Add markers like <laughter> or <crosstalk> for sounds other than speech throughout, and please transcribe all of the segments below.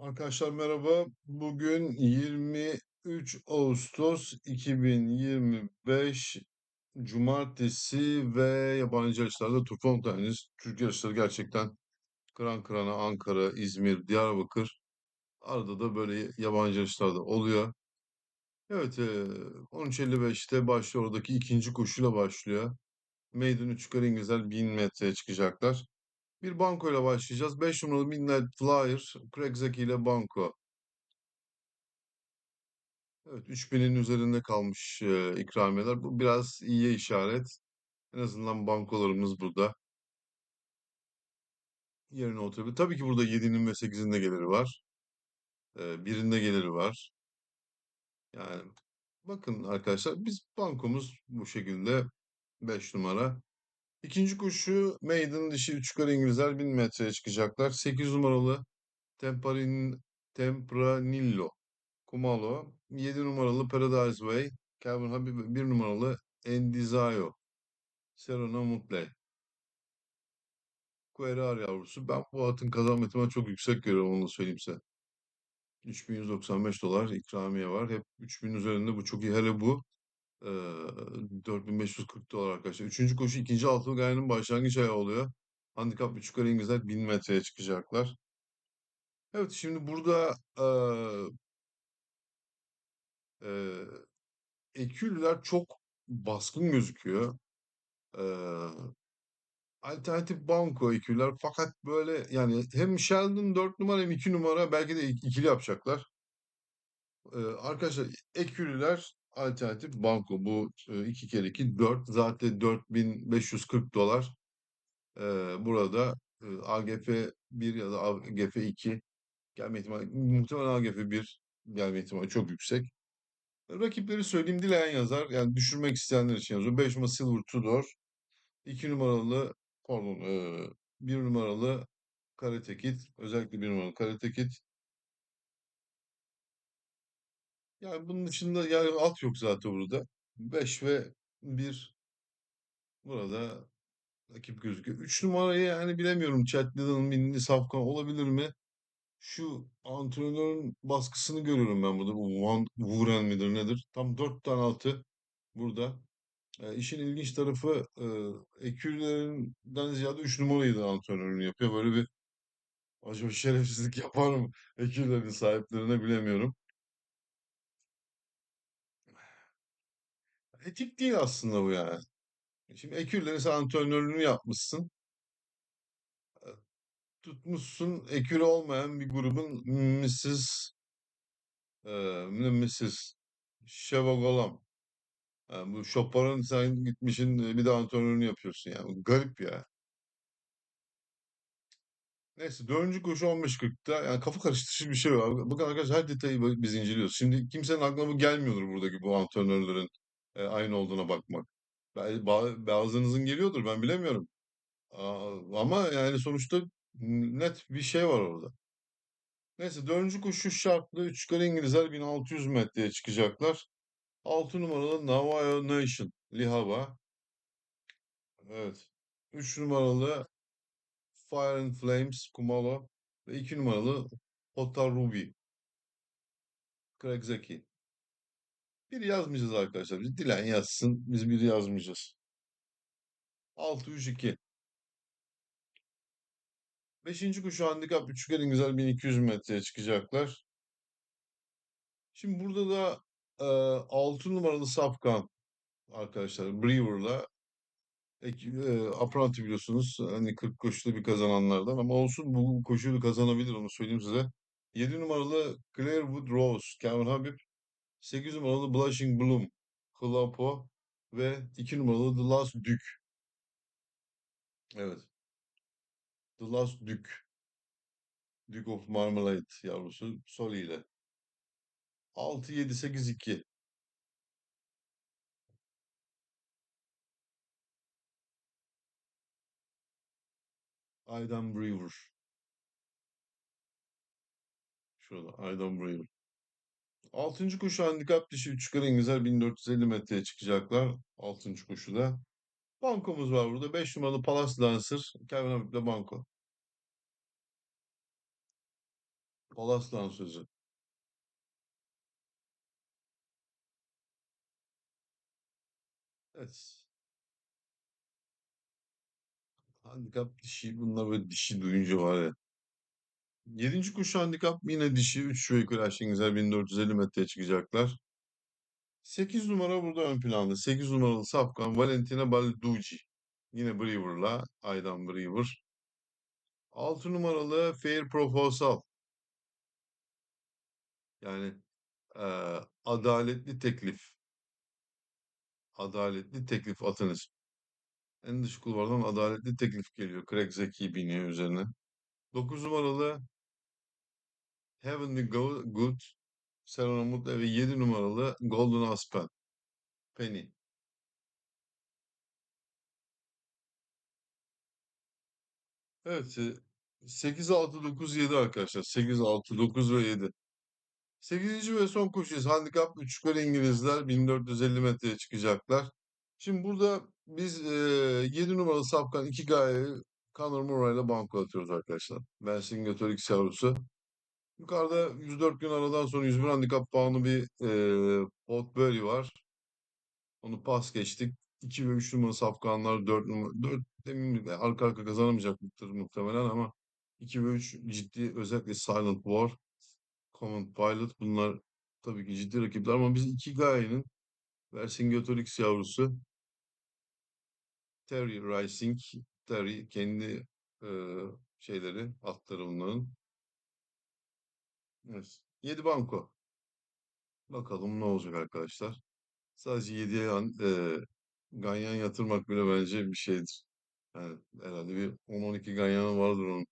Arkadaşlar merhaba. Bugün 23 Ağustos 2025 Cumartesi ve yabancı yarışlarda tur Fontaines. Türk yarışları gerçekten kıran kırana Ankara, İzmir, Diyarbakır. Arada da böyle yabancı yarışlarda oluyor. Evet, eee 13.55'te başlıyor. Oradaki ikinci koşuyla başlıyor. 3 yukarı İngilizler 1000 metreye çıkacaklar. Bir banko ile başlayacağız. 5 numaralı Midnight Flyer, Craig Zeki ile banko. Evet, 3000'in üzerinde kalmış e, ikramiyeler. Bu biraz iyiye işaret. En azından bankolarımız burada yerine oturuyor. Tabii ki burada 7'nin ve 8'in de geliri var. E, birinde geliri var. Yani bakın arkadaşlar biz bankomuz bu şekilde 5 numara. İkinci koşu Maiden dişi 3 yukarı İngilizler 1000 metreye çıkacaklar. 8 numaralı Temparin, Tempranillo Kumalo. 7 numaralı Paradise Way. Calvin Habib 1 numaralı Endizayo. Serena Mutley. Guerrar yavrusu. Ben bu atın kazanma ihtimali çok yüksek görüyorum onu söyleyeyim size. 3195 dolar ikramiye var. Hep 3000 üzerinde bu çok iyi. Hele bu eee 4540 dolar arkadaşlar. Üçüncü koşu ikinci altılı gayenin başlangıç ayağı oluyor. Handikap 3 yukarı İngilizler 1000 metreye çıkacaklar. Evet şimdi burada eee eee eküller çok baskın gözüküyor. Eee Alternatif banko eküller fakat böyle yani hem Sheldon 4 numara hem 2 numara belki de ik- ikili yapacaklar. Ee, arkadaşlar eküliler alternatif banko bu e, 2 kere 2 4 zaten 4540 dolar Ee, burada e, AGF 1 ya da AGF 2 gelme ihtimali muhtemelen AGF 1 gelme ihtimali çok yüksek. Rakipleri söyleyeyim dileyen yazar yani düşürmek isteyenler için yazıyor. 5 numara Silver Tudor 2 numaralı pardon e, 1 numaralı Karate Kid. Özellikle bir numaralı Karate Kid. Yani bunun dışında yani at yok zaten burada. 5 ve bir burada rakip gözüküyor. 3 numarayı yani bilemiyorum. Liddell'ın milli safkan olabilir mi? Şu antrenörün baskısını görüyorum ben burada. Bu Van Vuren midir nedir? Tam 4 tane atı burada. E, işin ilginç tarafı e, ekürlerinden ziyade 3 numarayı da antrenörün yapıyor. Böyle bir acaba şerefsizlik <laughs> yapar mı? Ekürlerin sahiplerine bilemiyorum. Etik değil aslında bu yani. Şimdi Ekürlerin sen antrenörlüğünü yapmışsın. Tutmuşsun ekürü olmayan bir grubun Mrs. E, ne Mrs. Şevogolam. Yani bu şoparın sen gitmişin e, bir de antrenörünü yapıyorsun yani. Garip ya. Neyse dördüncü koşu 15.40'ta yani kafa karıştırıcı bir şey var. Bakın arkadaşlar her detayı biz inceliyoruz. Şimdi kimsenin aklına bu gelmiyordur buradaki bu antrenörlerin e, aynı olduğuna bakmak. Ba- ba- Bazınızın geliyordur ben bilemiyorum. Ama yani sonuçta net bir şey var orada. Neyse dördüncü koşu şartlı. Üç kare İngilizler 1600 metreye çıkacaklar. 6 numaralı Navajo Nation Lihava. Evet. 3 numaralı Fire and Flames Kumalo. Ve 2 numaralı Hotar Ruby Craig Zeki. Bir yazmayacağız arkadaşlar. Biz dilen yazsın. Biz bir yazmayacağız. 6-3-2. Beşinci koşu handikap 3 kare İngilizler 1200 metreye çıkacaklar. Şimdi burada da e, 6 numaralı Safkan arkadaşlar Brewer'la e, Apranti biliyorsunuz hani 40 koşuda bir kazananlardan ama olsun bu koşuyu kazanabilir onu söyleyeyim size. 7 numaralı Clarewood Rose Cameron Habib 8 numaralı Blushing Bloom Hlapo ve 2 numaralı The Last Duke. Evet. The Last Duke. Duke of Marmalade yavrusu Soli ile. 6 7 8 2. Aydan Brewer. Şurada Aydan Brewer. Altıncı koşu handikap dışı 3 yukarı İngilizler 1450 metreye çıkacaklar. Altıncı koşuda. Bankomuz var burada. 5 numaralı Palace Dancer. Kevin Habib'le banko. Palas'tan sözü. Evet. Handikap dişi. Bunlar böyle dişi duyunca var ya. Yedinci kuş handikap yine dişi. 3 ve yukarı aşağı güzel 1450 metreye çıkacaklar. 8 numara burada ön planda. 8 numaralı safkan Valentina Balducci. Yine Brewer'la. Aydan Brewer. 6 numaralı Fair Proposal. Yani eee, adaletli teklif. Adaletli teklif atınız. En dış kulvardan adaletli teklif geliyor. Craig Zeki biniyor üzerine. 9 numaralı Heavenly Go- Good. Serena Mutlu ve 7 numaralı Golden Aspen. Penny. Evet. 8, 6, 9, 7 arkadaşlar. 8, 6, 9 ve 7. Sekizinci ve son koşuyuz. Handikap 3 yukarı İngilizler 1450 metreye çıkacaklar. Şimdi burada biz e, 7 numaralı Safkan 2 gaye Conor Murray ile banko atıyoruz arkadaşlar. Vercingetor X yavrusu. Yukarıda 104 gün aradan sonra 101 handikap puanı bir e, Potbury var. Onu pas geçtik. 2 ve 3 numaralı Safkanlar 4 numara 4 demin de arka arka kazanamayacaktır muhtemelen ama 2 ve 3 ciddi özellikle Silent War Common Pilot bunlar tabii ki ciddi rakipler ama biz iki gayenin Vercingetorix yavrusu Terry Rising Terry kendi e, şeyleri atları onların. Evet. 7 banko. Bakalım ne olacak arkadaşlar. Sadece 7'ye yan, e, ganyan yatırmak bile bence bir şeydir. Yani herhalde bir 10-12 ganyanı vardır onun.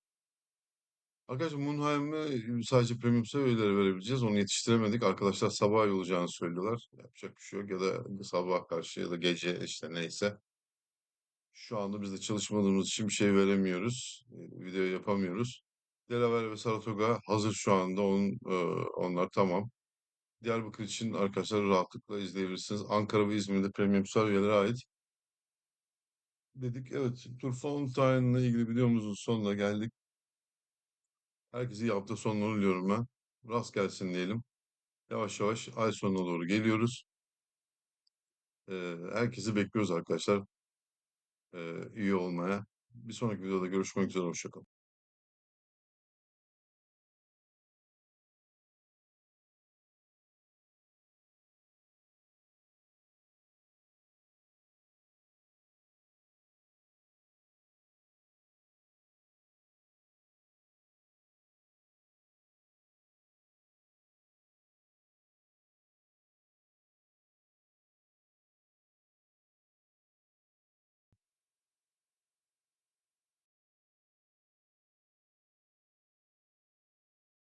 Arkadaşlar Munheim'e sadece premium seviyeleri verebileceğiz. Onu yetiştiremedik. Arkadaşlar sabah olacağını söylüyorlar. Yapacak bir şey yok. Ya da sabah karşı ya da gece işte neyse. Şu anda biz de çalışmadığımız için bir şey veremiyoruz. Video yapamıyoruz. Delaware ve Saratoga hazır şu anda. Onun, e, onlar tamam. Diyarbakır için arkadaşlar rahatlıkla izleyebilirsiniz. Ankara ve İzmir'de premium üyelere ait. Dedik evet Tour Fountain'la ilgili videomuzun sonuna geldik. Herkese iyi hafta sonları diliyorum ben. Rast gelsin diyelim. Yavaş yavaş ay sonuna doğru geliyoruz. Ee, herkesi bekliyoruz arkadaşlar. Ee, üye olmaya. Bir sonraki videoda görüşmek üzere. Hoşça kalın.